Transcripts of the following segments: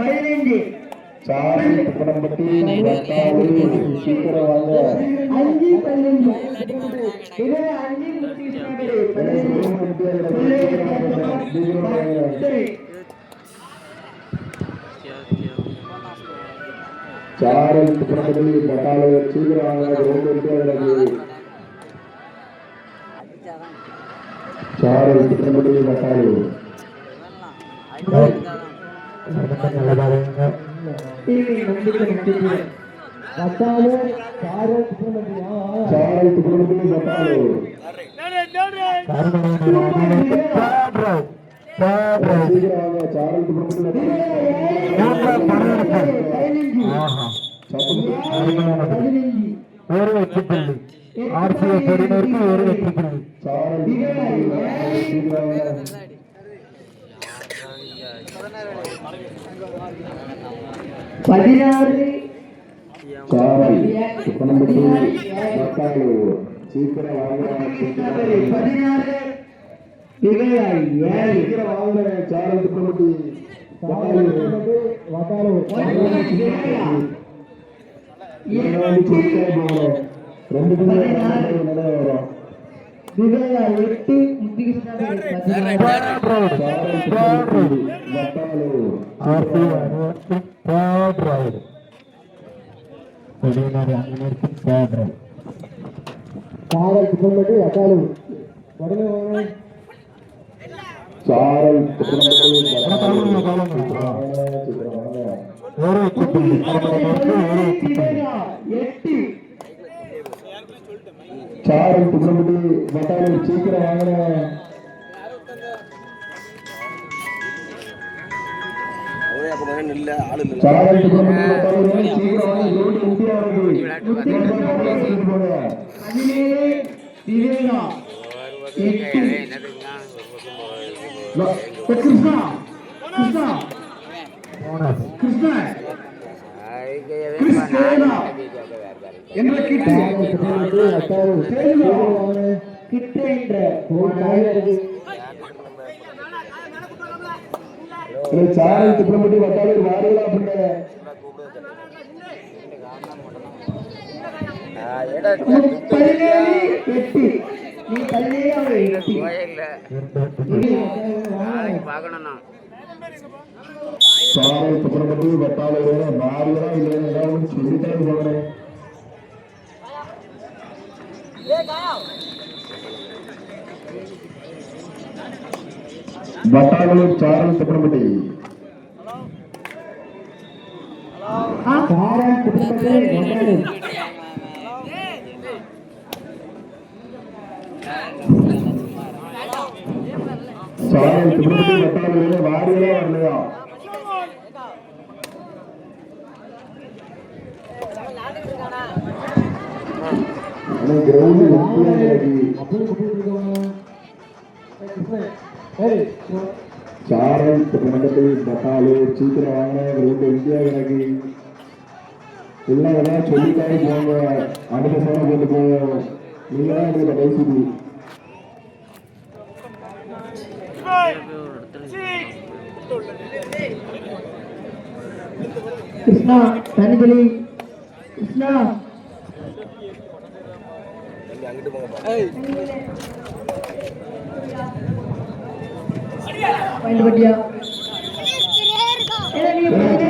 பதினைஞ்சு சாரல் குடும்பத்தி சீக்கிரம் வாங்க அஞ்சு பதினைஞ்சு இது அஞ்சு சரி. சாரல் குடும்பத்தில் பட்டாளு சீக்கிரம் வாங்க ரொம்ப இருக்கு சாரல் குடும்பத்தில் பட்டாளு. ஒரு வெற்றி புள்ளி ஆர்சிஎஸ் அணியினருக்கு ஒரு வெற்றி புள்ளி பதினாறு பதினாறு ரெண்டு பேரும் வரும் திகழா எட்டு முத்துகிருஷ்ணா ஆர்சி அணியினருக்கு தேர்ட் ரைடு வெளியினர் அணியினருக்கு தேர்ட் ரைடு சாரல் குடும்பத்து அக்காலு உடனே வாங்க சாரல் ஒரு வெற்றி புள்ளி அணியினருக்கு ஒரு வெற்றி புள்ளி எட்டு சாரல் குடும்பத்தி பட்டாளு சீக்கிரம் வாங்கின சாரல் குடும்பத்தி பட்டாளு சீக்கிரம் வாங்கி கிருஷ்ணா கிருஷ்ணா. கிருஷ்ணா. என்ற கிட்டு? கிட்டு என்ற சாரல் குடும்பத்தி பட்டாளு வாருங்களா அப்படின்ற எட்டு நீ வாருங்களா பட்டாளு சாரல் குடும்பத்தி சாரல் குடும்பத்தில் ஒன்று சாரல் குடும்பத்தி பட்டாளு வாருங்களா ஆனா கிரவுண்ட் சாரல் குடும்பத்தி பட்டாளு சீக்கிரம் வாங்க கிரவுண்ட் இந்தியா எனக்கு எல்லாம் சொல்லிட்டாலே போங்க. அடுத்த சோழ போட்டு போங்க நீங்க தான் எனக்கு கடைசி கிருஷ்ணா தனிபலி கிருஷ்ணா. பாயிண்ட் பட்டியா ஏன்னா நீ பதினெட்டு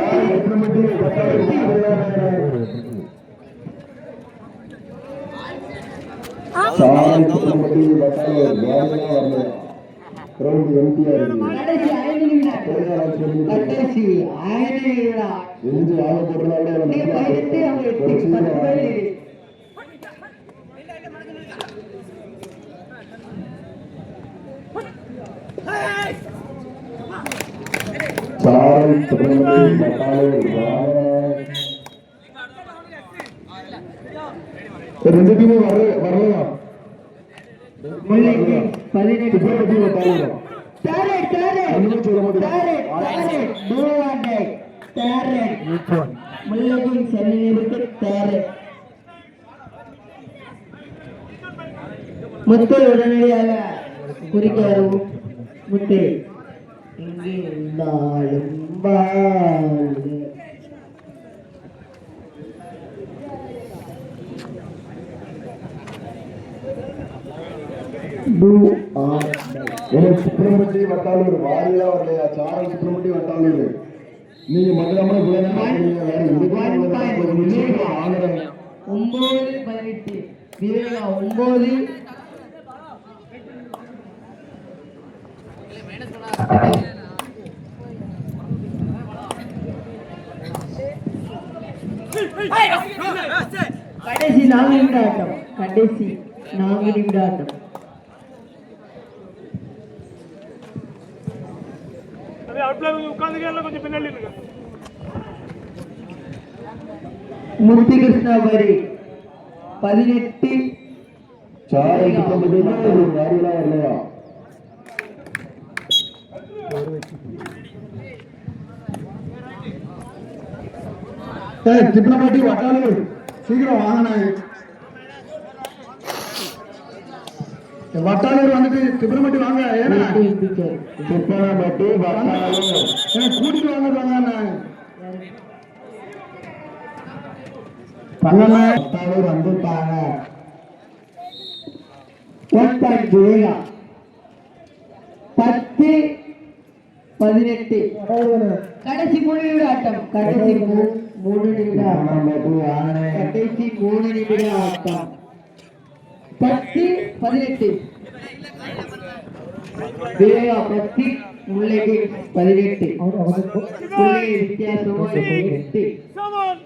சாரல் குடும்பத்தி பட்டாளு வாருங்களா வரலையா கிரவுண்ட் எம்டியா இருக்கு கடைசி ஐந்து நிமிடம் கடைசி ஐந்து நிமிடம் எந்த யாரை போடுறாலும் நீ பதினெட்டு அவங்க எட்டு பத்து பேர் இரு. சாரல் சுப்பிரமணியம் பட்டாளூர் ரெண்டு டீமும் வர வரலாம் முல்லைக்கு பதினெட்டு சுப்பிரமணியம் பட்டாளூர் Target, target. ஒண்ணுமே சொல்ல மாட்டேங்குது. Target, target. Do or die. Target. Equal முல்லைக்கு சென்னையிற்கு target. முத்து உடனடியாக குறிக்க வரவும் முத்து இங்கே இருந்தாலும் எனக்கு சுப்பிரமணிய வட்டாளூர் வாரியா வரலையா சாரல் சுப்பிரமணிய வட்டாளூர் நீங்க மதுரமான ஒன்பது பதினெட்டு ஒன்பது கடைசி நான்கு நிமிட ஆட்டம் கடைசி நான்கு நிமிட ஆட்டம் அப்படியே அவுட்ல உட்காந்துக்க கொஞ்சம் பின்னாடி இருங்க முத்து கிருஷ்ணாபுரி பதினெட்டு சாரல் சுப்பிரமணிய சீக்கிரம் வாங்கினே வட்டாளூர் வந்துட்டு திப்பனப்பட்டி வாங்க ஏன்னா கூட்டிட்டு வாங்க வாங்க வட்டாளூர் வந்துட்டாங்க. பத்து பதினெட்டு கடைசி மூணு நிமிட ஆட்டம் கடைசி மூ- மூணு நிமிட ஆட்டம் கடைசி மூணு நிமிட ஆட்டம் பத்து பதினெட்டு விவேகா பத்து முல்லைக்கு பதினெட்டு புள்ளி வித்தியாசம் எட்டு சாமான்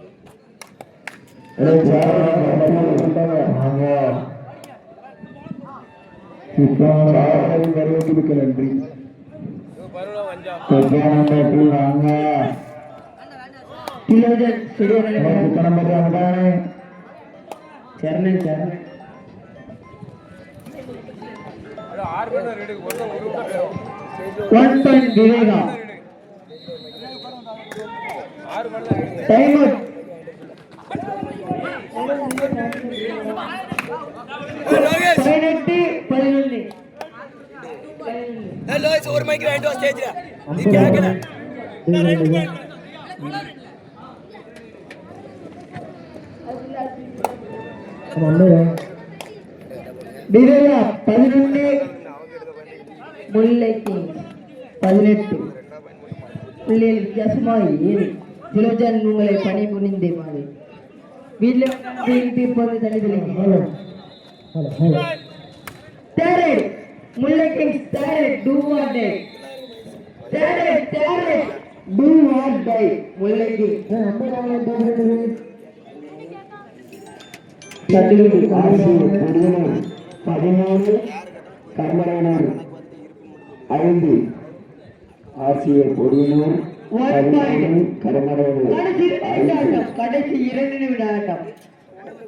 வருவதற்கு நன்றி வாங்க கிலோஜன் சுடுவரன் கடம்பறாங்க Saranan Saranan one point Viveka time out பதினெட்டு பதினொன்று ஒரு மைக் ரெண்டு ஸ்டேஜ்ல நீ கேட்கல விவேகா பதினொன்று முல்லைக்கு பதினெட்டு. பிள்ளைகள் வித்தியாசமாக திலோஜன் உங்களை பணி புரிந்தே மாதிரி வீட்டில் தீர்ப்பது தனி தெளிங்க third. முல்லைக்கு third. Do or die third third die முல்லைக்கு ஐந்து ஆசிரியர் பொடியனூர் பதிமூணு கடைசி கடைசி இரண்டு நிமிட ஆட்டம்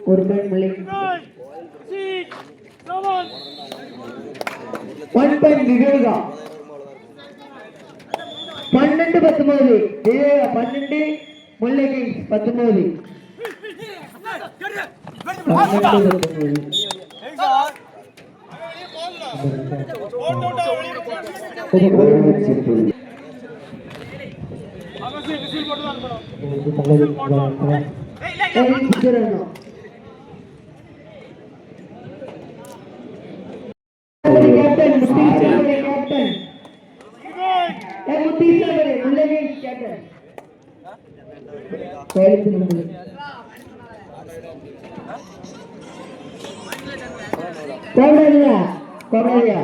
ஒரு பெண் முல்லைக்கு ஒன் பாயிண்ட் விவேகா பன்னெண்டு பத்தொன்பது பன்னெண்டு பத்தொன்பது பன்னெண்டு பத்தொன்பது போட்டு கோயிலுக்கு நம்பு. கோமலியா கோமலியா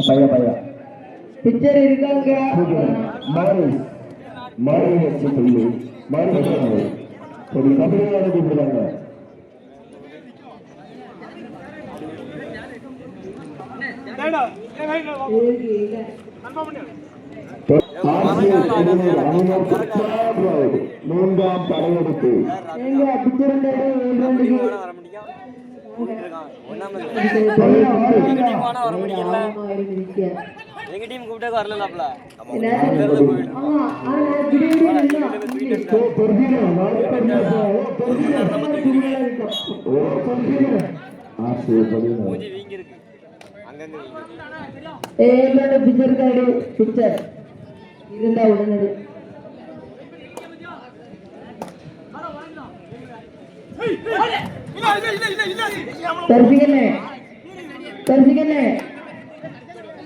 பையா பையா பிக்சர் இருக்காங்க மாறு மாறு வச்சு சொல்லு மாறு வச்சு ஒரு தமிழ்நாடு கூப்பிடுறாங்க ரைடா ஏன் ரைட் ஏழு ஏழு மூன்றாம் படையெடுப்பு எங்க டீம் கூப்பிட்டே வரலாம்ல இருக்கு ஏழு பிச்சர் கார்டு பிச்சர் இருந்தா உடனடி. தரிசிக்கண்ணே தரிசிக்கண்ணே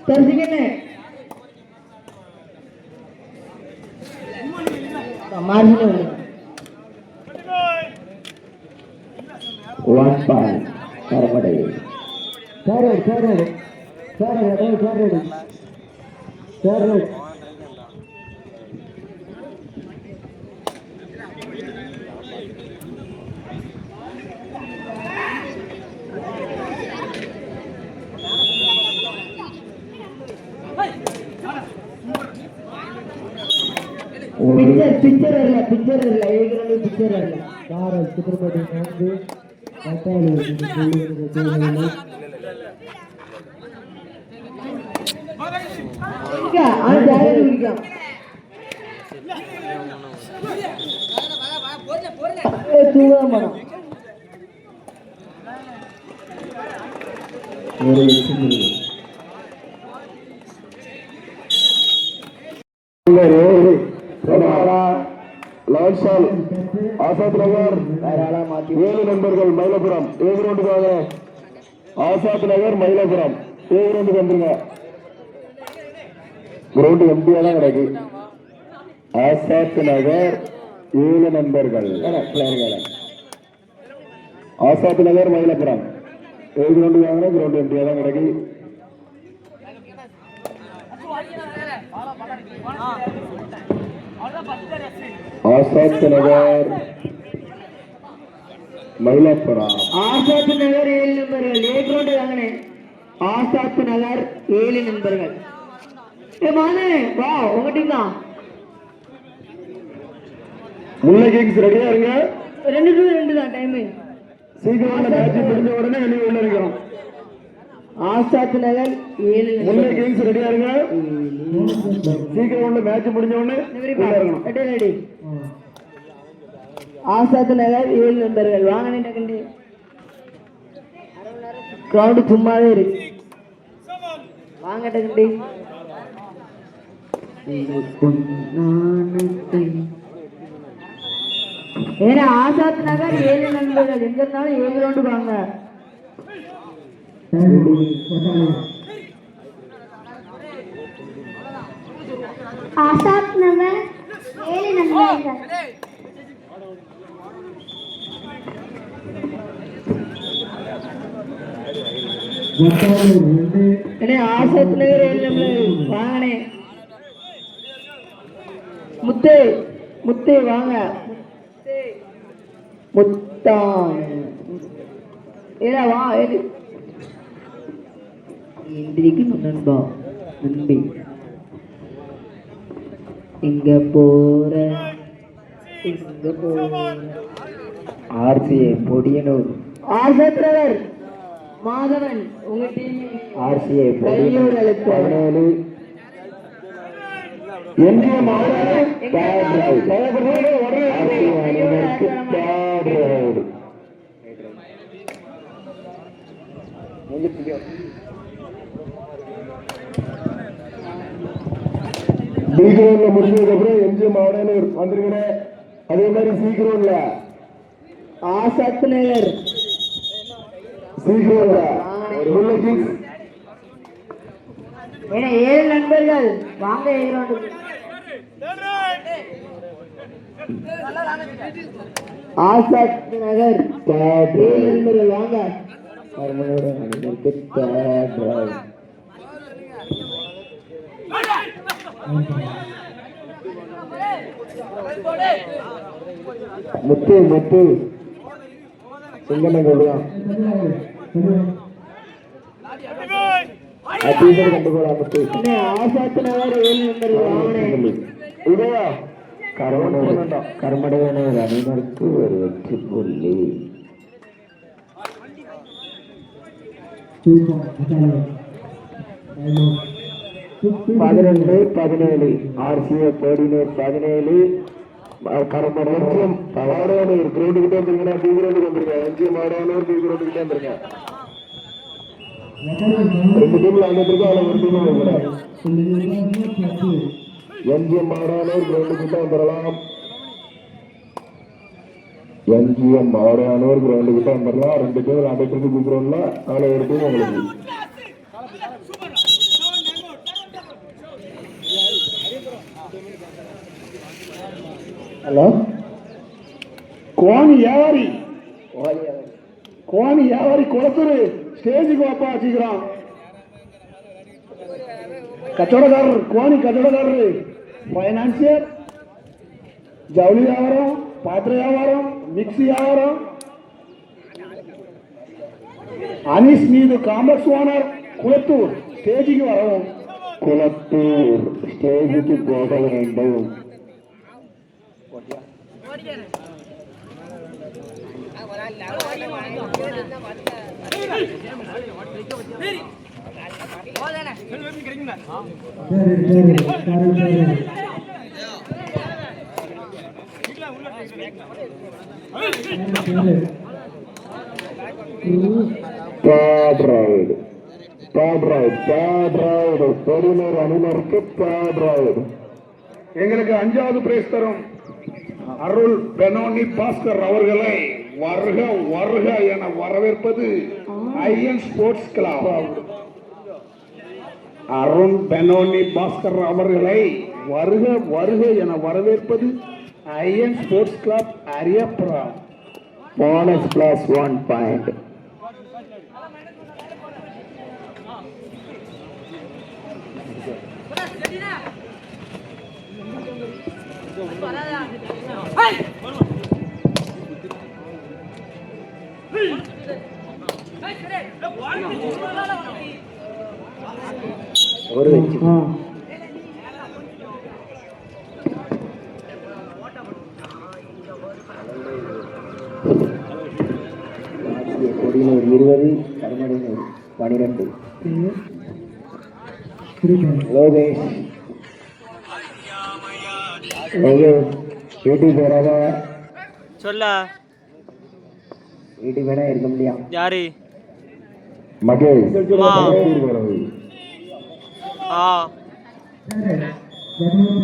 தரிசிக்கண்ணே மார்ஜின உள்ள one point கரமடை third third third third third picture picture இல்ல பிக்சர் இல்ல ஏகரண்டு பிக்சர் இல்ல யார் சித்திரப்பதி நான்கு பட்டாளி ஆசாத் நகர் ஏழு நண்பர்கள் மயிலபுரம் ஏழு ரவுண்டுக்காக ஆசாத் நகர் மயிலாபுரம் ஏழு வந்துருங்க. கிரவுண்டு எம்டியா தான் கிடக்கு. ஆசாத் நகர் ஏழு நண்பர்கள். ஆசாத் நகர் மயிலாபுரம் ஏழு கிரவுண்ட் வாங்கினா கிரவுண்ட் எம்டியா தான் கிடக்கு. ஆசாத் நகர் மயிலாப்புரம் ஆசாத் நகர் ஏழு நண்பர்கள் ஏ வாங்கினே ஆசாத் நகர் ஏழு நண்பர்கள். ஏ மானே வா உங்க டீம் தான். முல்லை கிங்ஸ் ரெடியா இருங்க. ரெண்டு டூ ரெண்டு தான் டைமு சீக்கிரம் மேட்ச் முடிஞ்ச உடனே வெளியே உள்ள இருக்கிறோம் ஆசாத் நகர் ஏழு முல்லை கிங்ஸ் ரெடியா இருங்க. சீக்கிரம் உள்ள மேட்ச் முடிஞ்ச உடனே உள்ள இருக்கணும். ரெடி. ஆசாத்து நகர் ஏழு நண்பர்கள். வாங்க டக்குண்டு கிரவுண்டு சும்மாவே இருக்கு வாங்க டகண்டி ஏன்னா ஆசாத் நகர் ஏழு நண்பர்கள். எங்க இருந்தாலும் ஏழு ரவுண்டு வாங்க. ஆசாத் நகர் ஏழு நண்பர்கள். ஆசாத் நகர் ஏழு நண்பர்கள் வாங்கண்ணே முத்து முத்து வாங்க முத்தான் ஏடா வா ஏடு நண்பா எங்க போற எங்க போற ஆர்சிஏ பொடியனூர் ஆசாத் நகர் மாதவன் உங்க டீம் ஆர்சிஏ கையோடு அழுத்த பதினேழு. என்ஜிஏ மாவட்டம் தேர்ட் ரவுண்ட் அணியினருக்கு தேர்ட் ரவுண்ட் பி கிரவுண்ட்ல முடிஞ்சதுக்கு அப்புறம் எம்ஜிஎம் வந்துருங்க அதே மாதிரி சி கிரவுண்ட்ல. ஆசாத் நகர். ஏன்னா ஏழு நண்பர்கள் வாங்க ஏழு. ஆசாத் நகர். நண்பர்கள் வாங்க. முத்து முத்து. சிங்கன கொள்ளுவான் அதீத கண்டுகொள்ளாமட்டு அண்ணே ஆசாத்து நகர் ஏழு நம்பர்கள் வாங்கினே உதயா கர்மடையனர் அணியினருக்கு ஒரு வெற்றி புள்ளி பதினொன்று பதினேழு ஆர்சிஏ கோடினேர் பதினேழு வந்துருங்க பி கிரௌண்டுக்கு வந்துருங்க எம்ஜி மாடவனூர் பி கிரௌண்டு கிட்ட வந்துருங்க ரெண்டு டீம்ல அந்த இருக்கு அதுல ஒரு டீம் வைக்கிறேன் எம்ஜிஎம் கிரௌண்டு கிட்ட வந்துடலாம். எம்ஜிஎம் மாடானூர் கிரௌண்டு கிட்ட வந்துடலாம். ரெண்டு பேர் விளையாண்டுட்டு இருக்கு பி அதுல ஒரு டீம் உங்களுக்கு. ஹலோ? கோணி வியாபாரி கோணி வியாபாரி குளத்தூர். ஸ்டேஜுக்கு வாப்பா வச்சுக்கிறான் கச்சவடக்காரர் கோணி கச்சவடக்காரரு ఫైనాన్షియర్ జౌళి వ్యాపారం పాత్ర వ్యాపారం మిక్సీ వ్యాపారం அனீஸ் மீது காம்ப்ளெக்ஸ் ஓனர் குளத்தூர் ஸ்டேஜுக்கு வரவும் குளத்தூர் ஸ்டேஜுக்கு போக வேண்டும் Bad ride. Bad ride. Bad ride. எங்களுக்கு அஞ்சாவது பிரைஸ் தரும் அருள் பெனோனி பாஸ்கர் அவர்களை வருக வருக என வரவேற்பது ஐஎன் ஸ்போர்ட்ஸ் கிளப். அருண் பெனோனி பாஸ்கர் அவர்களை வருக வருக என வரவேற்பது IN sports club அரியப்புறம் bonus plus one point வராதா? லோகேஷ் வீட்டுக்கு போறாத. சொல்ல. வீட்டுக்கு வேணா இருக்க முடியும். யாரு? மகேஷ். ஆ. ஆ.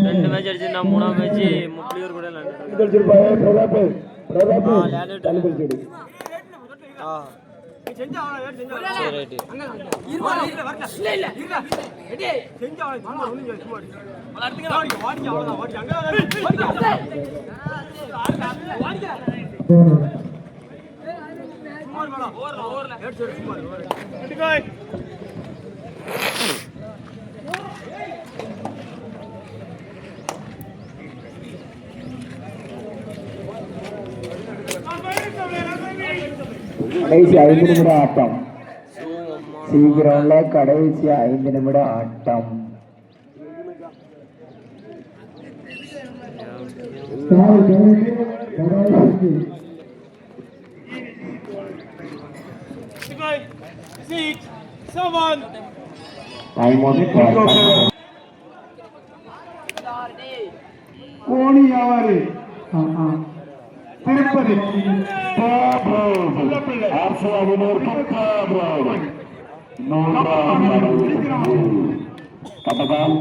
ரெண்டு மேட்ச் அடிச்சு நான் மூணாம் மேட்ச் முப்பலியூர் கூட விளையாண்டுட்டு இருக்கேன். ஆ, விளையாண்டுட்டு இருக்கேன். ஆ சரி ரைட்டு கடைசி ஐந்து நிமிட ஆட்டம். சீக்கிரம்ல கடைசி ஐந்து நிமிட ஆட்டம். டைம் கோணி வியாபாரி திருப்பதி. கட்டதான்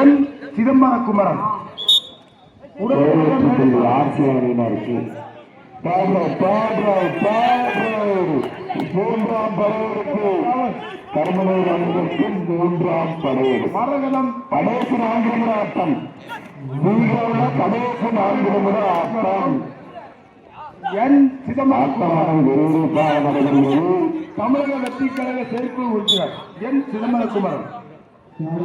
என் சிதம்பர குமரன் இருக்கு பாபா பாபா பாபா. மூன்றாம் படையெடுப்பு கர்மனூர் அணிவதற்கும் மூன்றாம் படையெடுப்பு மரகதம். கடைசி நான்கு நிமிட ஆட்டம். நீங்கள கடைசி நான்கு நிமிட ஆட்டம். என் சிதம்பரம். தமிழக வெற்றி கழக செயற்குழு உறுப்பினர் என் சிதம்பர குமரன் ஒரு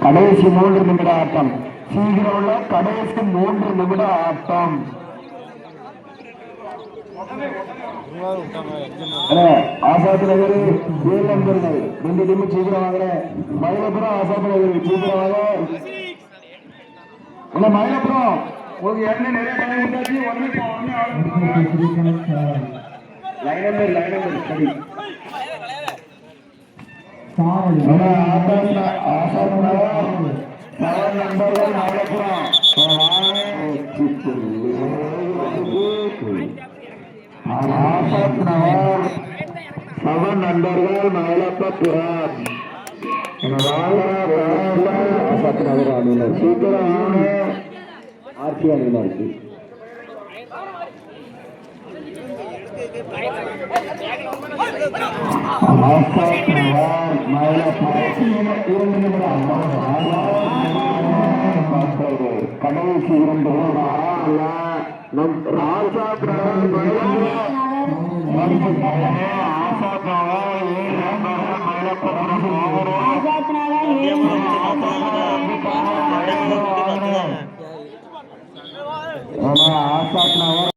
கடைசி மூன்று நிமிட ஆட்டம். சீக்கிரம் உள்ள கடைசி மூன்று நிமிட ஆட்டம். அண்ணே, ஆசாத் நகர் ஏழு நண்பர்கள் ரெண்டு டீம் சீக்கிரம் வாங்க மயிலபுரம் ஆசாத் நகர். சீக்கிரம் வாங்க இல்ல உங்களுக்கு நிறைய டைம் ஒன்னு ஒன்னு லைன் நம்பர் லைன் நம்பர். சரி அண்ணா, ஆசாத் ந- ஆசாத் நகர் செவன் நண்பர்கள் மயிலப்புறம் ஆசாத் நகர் செவன் நண்பர்கள் மயிலப்புறம் ஆசாத் நகர் அணியினர் சீக்கிரம் ஆர்சி அணியினருக்கு ஆசாத் நகர் மயிலப்புறம் இரண்டு நிமிடம் கடைசி இரண்டு நம் ராஜாத் நகர்